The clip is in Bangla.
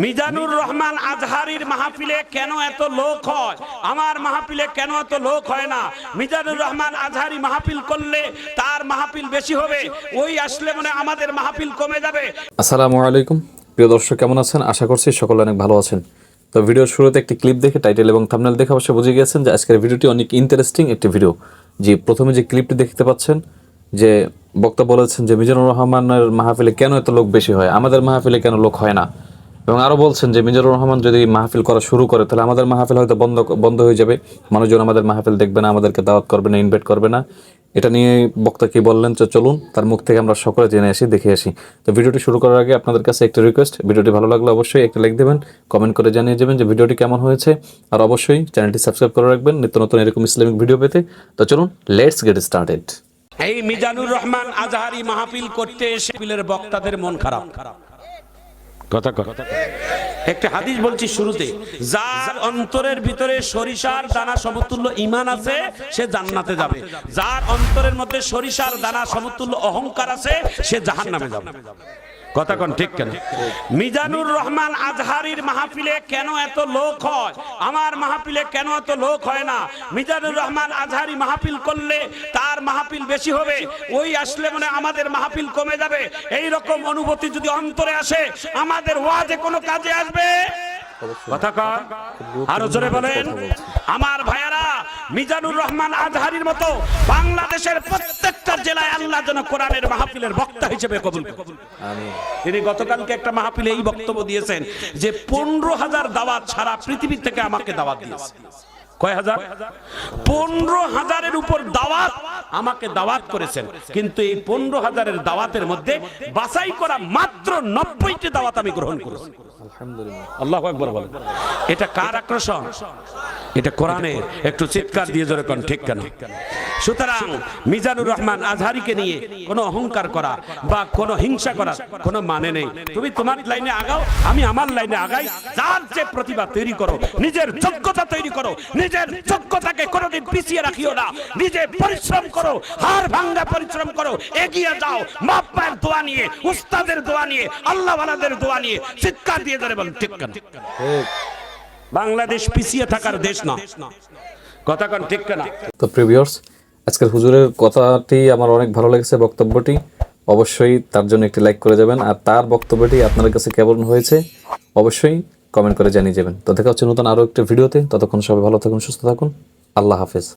মিজানুর রহমান আজহারির মাহফিলে কেন এত লোক হয়? আমার মাহফিলে কেন এত লোক হয় না? মিজানুর রহমান আজহারি মাহফিল করলে তার মাহফিল বেশি হবে। ওই আসলে মানে আমাদের মাহফিল কমে যাবে। আসসালামু আলাইকুম। প্রিয় দর্শক, কেমন আছেন? আশা করছি সকলে অনেক ভালো আছেন। তো ভিডিওর শুরুতে একটি ক্লিপ দেখে টাইটেল এবং থাম্বনেল দেখে অবশ্যই বুঝে গিয়েছেন যে আজকের ভিডিওটি অনেক ইন্টারেস্টিং একটি ভিডিও যে প্রথমে যে ক্লিপটি দেখতে পাচ্ছেন, যে বক্তা বলেছেন যে মিজানুর রহমানের মাহফিলে কেন এত লোক বেশি হয়? আমাদের মাহফিলে কেন লোক হয় না? এবং আরও বলছেন যে, মিজানুর রহমান যদি মাহফিল করা শুরু করে, তাহলে আমাদের মাহফিল হয়তো বন্ধ বন্ধ হয়ে যাবে। মানুষজন আমাদের মাহফিল দেখবে না, আমাদেরকে দাওয়াত করবে না ইনভাইট করবে না। এটা নিয়ে বক্তা কি বললেন? তো চলুন, তার মুখ থেকে আমরা সকলে জেনে আসি, দেখে আসি। তো ভিডিওটি শুরু করার আগে আপনাদের কাছে একটা রিকোয়েস্ট ভিডিওটি ভালো লাগলে অবশ্যই একটা লাইক দেবেন কমেন্ট করে জানিয়ে যাবেন যে ভিডিওটি কেমন হয়েছে। আর অবশ্যই চ্যানেলটি সাবস্ক্রাইব করে রাখবেন, নিত্য নতুন এরকম ইসলামিক ভিডিও পেতে। তো চলুন লেটস গেট স্টার্টেড এই মিজানুর রহমান আজহারি মাহফিল করতে এসে বক্তাদের মন খারাপ খারাপ। কথা কথা একটা হাদিস বলছি শুরুতে। যার অন্তরের ভিতরে সরিষার দানা সমতুল্য ইমান আছে, সে জান্নাতে যাবে। যার অন্তরের মধ্যে সরিষার দানা সমতুল্য অহংকার আছে, সে জাহান্নামে যাবে। কথা কন, ঠিক কেন? মিজানুর রহমান আজহারির মাহফিলে কেন এত লোক হয়? আমার মাহফিলে কেন এত লোক হয় না? মিজানুর রহমান আজহারি মাহফিল করলে তার মাহফিল বেশি হবে। ওই আসলে মানে আমাদের মাহফিল কমে যাবে। এই রকম অনুভূতি যদি অন্তরে আসে, আমাদের ওয়াজে কোনো কাজে আসবে? কথা কন আরও জোরে বলেন আমার ভাইয়ারা মিজানুর রহমান আজহারির মতো বাংলাদেশের প্রত্যেকটা জেলায় আল্লাহ যেন কোরআনের মাহফিলের বক্তা হিসেবে কবুল তিনি গতকালকে একটা মাহফিলে এই বক্তব্য দিয়েছেন যে পনেরো হাজার দাওয়াত ছাড়া পৃথিবী থেকে আমাকে দাওয়াত দিয়েছে। একটু চিৎকার দিয়ে জোরে কোন, ঠিক কেন? সুতরাং মিজানুর রহমান আজহারিকে নিয়ে কোনো অহংকার করা বা কোনো হিংসা করা কোনো মানে নেই। তুমি তোমার লাইনে আগাও, আমি আমার লাইনে আগাই। যার যে প্রতিভা তৈরি করো, নিজের যোগ্যতা তৈরি করো, নিজের যোগ্যতাকে কোনোদিন পিছিয়ে রাখিও না। নিজে পরিশ্রম করো হার ভাঙ্গা পরিশ্রম করো এগিয়ে যাও। মায়ের দোয়া নিয়ে উস্তাদের দোয়া নিয়ে আল্লাহ ওয়ালাদের দোয়া নিয়ে চিৎকার দিয়ে ধরে বলেন ঠিক কেন? বাংলাদেশ পিছিয়ে থাকার দেশ না। কথা কন ঠিক কেনা? তো প্রিভিয়ার্স আজকের হুজুরের কথাটি আমার অনেক ভালো লেগেছে বক্তব্যটি। অবশ্যই তার জন্য একটি লাইক করে যাবেন। আর তার বক্তব্যটি আপনাদের কাছে কেমন হয়েছে? অবশ্যই কমেন্ট করে জানিয়ে যাবেন। তো দেখা হচ্ছে নতুন আরও একটা ভিডিওতে। ততক্ষণ সবাই ভালো থাকুন, সুস্থ থাকুন। আল্লাহ হাফেজ।